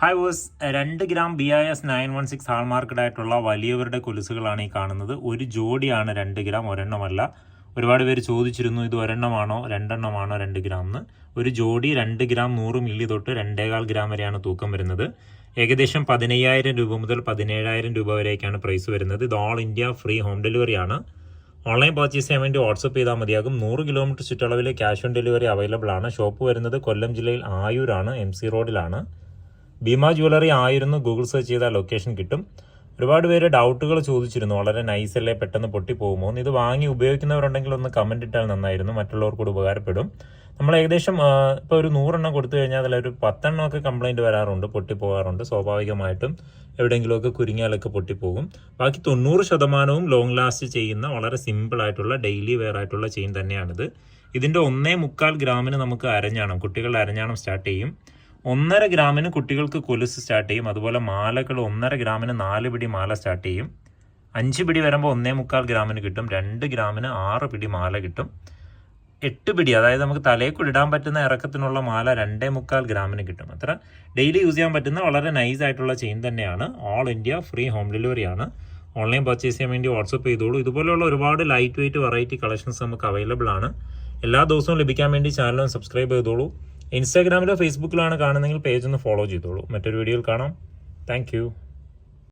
Hi verse രണ്ട് gram B I S nine one six hallmarked ആയിട്ടുള്ള വലിയവരുടെ കൊലുസുകളാണ് ഈ കാണുന്നത്. ഒരു ജോഡിയാണ് രണ്ട് ഗ്രാം ഒരെണ്ണമല്ല. ഒരുപാട് പേര് ചോദിച്ചിരുന്നു ഇത് ഒരെണ്ണമാണോ രണ്ടെണ്ണമാണോ രണ്ട് ഗ്രാം എന്ന്. ഒരു ജോഡി രണ്ട് ഗ്രാം നൂറ് മില്ലി തൊട്ട് രണ്ടേകാൽ ഗ്രാം വരെയാണ് തൂക്കം വരുന്നത്. ഏകദേശം പതിനയ്യായിരം രൂപ മുതൽ പതിനേഴായിരം രൂപ വരെയൊക്കെയാണ് പ്രൈസ് വരുന്നത്. ഇത് all India free home delivery ആണ്. ഓൺലൈൻ പർച്ചേസ് ചെയ്യാൻ വേണ്ടി വാട്സപ്പ് ചെയ്താൽ മതിയാകും. നൂറ് കിലോമീറ്റർ ചുറ്റളവിൽ ക്യാഷ് ഓൺ ഡെലിവറി അവൈലബിൾ ആണ്. ഷോപ്പ് വരുന്നത് കൊല്ലം ജില്ലയിൽ ആയൂരാണ് എം സി റോഡിലാണ് ഭീമ ജ്വല്ലറി ആയിരുന്നു ഗൂഗിൾ സെർച്ച് ചെയ്താൽ ലൊക്കേഷൻ കിട്ടും. ഒരുപാട് പേര് ഡൗട്ടുകൾ ചോദിച്ചിരുന്നു. വളരെ നൈസ് അല്ലേ പെട്ടെന്ന് പൊട്ടിപ്പോകുമോ ഇത് വാങ്ങി ഉപയോഗിക്കുന്നവരുണ്ടെങ്കിൽ ഒന്ന് കമന്റ് ഇട്ടാൽ നന്നായിരുന്നു. മറ്റുള്ളവർക്ക് കൂടി ഉപകാരപ്പെടും. നമ്മൾ ഏകദേശം ഇപ്പോൾ ഒരു നൂറെണ്ണം കൊടുത്തു കഴിഞ്ഞാൽ അതിലൊരു പത്തെണ്ണം ഒക്കെ കംപ്ലൈന്റ് വരാറുണ്ട്. പൊട്ടിപ്പോകാറുണ്ട്. സ്വാഭാവികമായിട്ടും എവിടെയെങ്കിലുമൊക്കെ കുരുങ്ങിയാലൊക്കെ പൊട്ടിപ്പോകും. ബാക്കി തൊണ്ണൂറ് ശതമാനവും ലോങ് ലാസ്റ്റ് ചെയ്യുന്ന വളരെ സിമ്പിൾ ആയിട്ടുള്ള ഡെയിലി വെയർ ആയിട്ടുള്ള ചെയിൻ തന്നെയാണിത്. ഇതിന്റെ ഒന്നേ മുക്കാൽ ഗ്രാമിന് നമുക്ക് അരഞ്ഞാണം കുട്ടികളുടെ അരഞ്ഞാണം സ്റ്റാർട്ട് ചെയ്യും. ഒന്നര ഗ്രാമിന് കുട്ടികൾക്ക് കൊലുസ് സ്റ്റാർട്ട് ചെയ്യും. അതുപോലെ മാലകൾ ഒന്നര ഗ്രാമിന് നാല് പിടി മാല സ്റ്റാർട്ട് ചെയ്യും. അഞ്ച് പിടി വരുമ്പോൾ ഒന്നേ മുക്കാൽ ഗ്രാമിന് കിട്ടും. രണ്ട് ഗ്രാമിന് ആറ് പിടി മാല കിട്ടും. എട്ട് പിടി അതായത് നമുക്ക് തലയിൽ ഇടാൻ പറ്റുന്ന ഇറക്കത്തിനുള്ള മാല രണ്ടേ മുക്കാൽ ഗ്രാമിന് കിട്ടും. അത്ര ഡെയിലി യൂസ് ചെയ്യാൻ പറ്റുന്ന വളരെ നൈസ് ആയിട്ടുള്ള ചെയിൻ തന്നെയാണ്. All India free home delivery ആണ്. ഓൺലൈൻ പർച്ചേസ് ചെയ്യാൻ വേണ്ടി വാട്സപ്പ് ചെയ്തോളൂ. ഇതുപോലെയുള്ള ഒരുപാട് ലൈറ്റ് വെയിറ്റ് വെറൈറ്റി കളക്ഷൻസ് നമുക്ക് അവൈലബിൾ ആണ്. എല്ലാ ദിവസവും ലഭിക്കാൻ വേണ്ടി ചാനലും സബ്സ്ക്രൈബ് ചെയ്തോളൂ. ഇൻസ്റ്റാഗ്രാമിലോ ഫേസ്ബുക്കിലോ ആണ് കാണുന്നതെങ്കിൽ പേജ് ഒന്ന് ഫോളോ ചെയ്തോളൂ. മറ്റൊരു വീഡിയോയിൽ കാണാം. താങ്ക്